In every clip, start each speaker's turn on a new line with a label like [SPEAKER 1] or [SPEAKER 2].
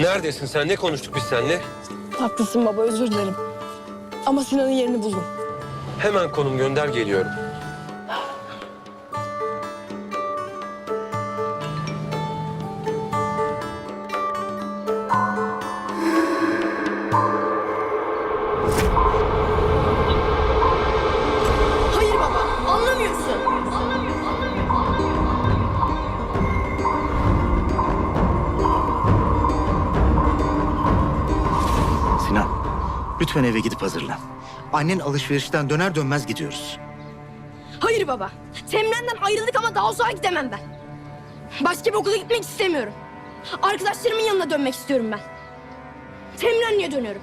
[SPEAKER 1] Neredesin sen? Ne konuştuk biz seninle?
[SPEAKER 2] Haklısın baba özür dilerim. Ama Sinan'ın yerini buldum.
[SPEAKER 1] Hemen konum gönder geliyorum.
[SPEAKER 3] Lütfen eve gidip hazırlan. Annen alışverişten döner dönmez gidiyoruz.
[SPEAKER 2] Hayır baba. Semren'den ayrıldık ama daha uzağa gidemem ben. Başka bir okula gitmek istemiyorum. Arkadaşlarımın yanına dönmek istiyorum ben. Semren'le dönüyorum.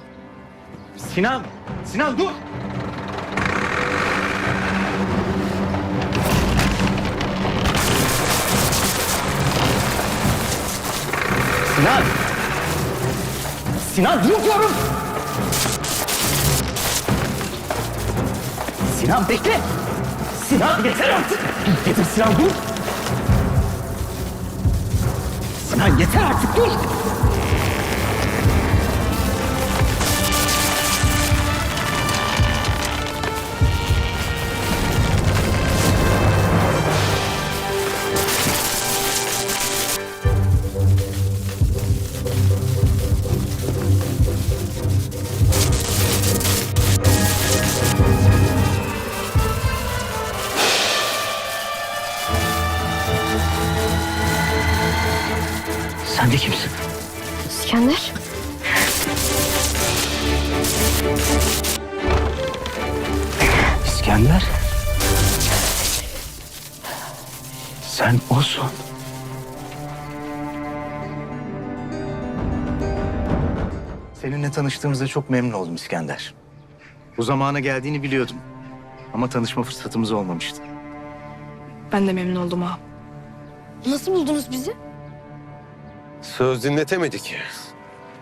[SPEAKER 3] Sinan, Sinan dur! Sinan! Sinan dur diyorum! Sinan bekle! Sinan yeter artık! Dedim Sinan dur! Sinan yeter artık dur! Sen de kimsin?
[SPEAKER 2] İskender.
[SPEAKER 3] İskender. Sen osun. Seninle tanıştığımızda çok memnun oldum İskender. Bu zamana geldiğini biliyordum. Ama tanışma fırsatımız olmamıştı.
[SPEAKER 4] Ben de memnun oldum ha.
[SPEAKER 2] Nasıl buldunuz bizi?
[SPEAKER 1] Söz dinletemedik.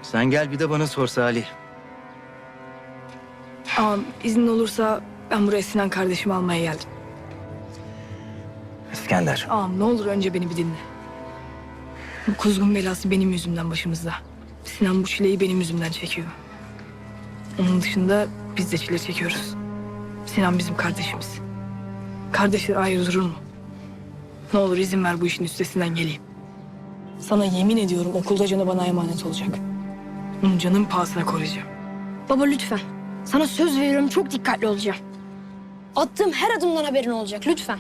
[SPEAKER 3] Sen gel bir de bana sor Salih.
[SPEAKER 4] Ama izin olursa ben buraya Sinan kardeşimi almaya geldim.
[SPEAKER 3] İskender.
[SPEAKER 4] Ağam ne olur önce beni bir dinle. Bu kuzgun belası benim yüzümden başımızda. Sinan bu çileyi benim yüzümden çekiyor. Onun dışında biz de çile çekiyoruz. Sinan bizim kardeşimiz. Kardeşler ayrı durur mu? Ne olur izin ver bu işin üstesinden geleyim. Sana yemin ediyorum okulda canı bana emanet olacak. Onu canın pahasına koruyacağım.
[SPEAKER 2] Baba lütfen. Sana söz veriyorum çok dikkatli olacağım. Attığım her adımdan haberin olacak lütfen.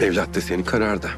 [SPEAKER 1] Evlat da senin kararda.